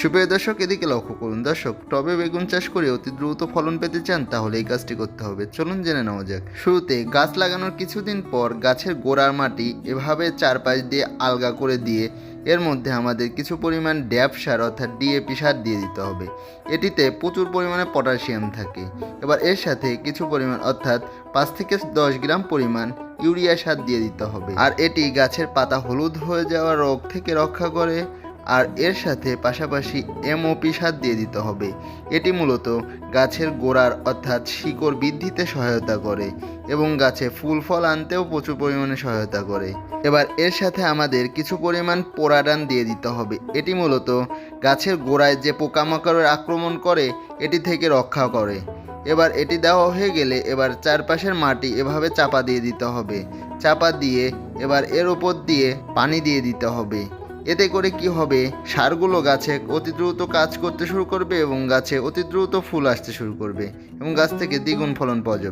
সুপ্রিয় দর্শক, এদিকে লক্ষ্য করুন দর্শক, টবে বেগুন চাষ করে অতি দ্রুত ফলন পেতে চান, তাহলে এই কাজটি করতে হবে। চলুন জেনে নেওয়া যাক। শুরুতে গাছ লাগানোর কিছুদিন পর গাছের গোড়ার মাটি এভাবে চারপাশ দিয়ে আলগা করে দিয়ে এর মধ্যে আমাদের কিছু পরিমাণ ড্যাপ সার অর্থাৎ ডিএপি সার দিয়ে দিতে হবে। এটিতে প্রচুর পরিমাণে পটাশিয়াম থাকে। এবার এর সাথে কিছু পরিমাণ অর্থাৎ পাঁচ থেকে দশ গ্রাম পরিমাণ ইউরিয়া সার দিয়ে দিতে হবে। আর এটি গাছের পাতা হলুদ হয়ে যাওয়া রোগ থেকে রক্ষা করে আর এর সাথে পাশাপাশি এমওপি সার দিয়ে দিতে হবে। এটি মূলত গাছের গোড়ার অর্থাৎ শিকড় বৃদ্ধিতে সহায়তা করে এবং গাছে ফুল, ফল আনতেও প্রচুর পরিমাণে সহায়তা করে। এবার এর সাথে আমাদের কিছু পরিমাণ পোড়াডান দিয়ে দিতে হবে। এটি মূলত গাছের গোড়ায় যে পোকামাকড়ের আক্রমণ করে, এটি থেকে রক্ষা করে। এবার এটি দেওয়া হয়ে গেলে এবার চারপাশের মাটি এভাবে চাপা দিয়ে দিতে হবে। চাপা দিয়ে এবার এর উপর দিয়ে পানি দিয়ে দিতে হবে। এতে করে কি হবে? সারগুলো গাছে অতি দ্রুত কাজ করতে শুরু করবে এবং গাছে অতি দ্রুত ফুল আসতে শুরু করবে এবং গাছ থেকে দ্বিগুণ ফলন পাওয়া যাবে।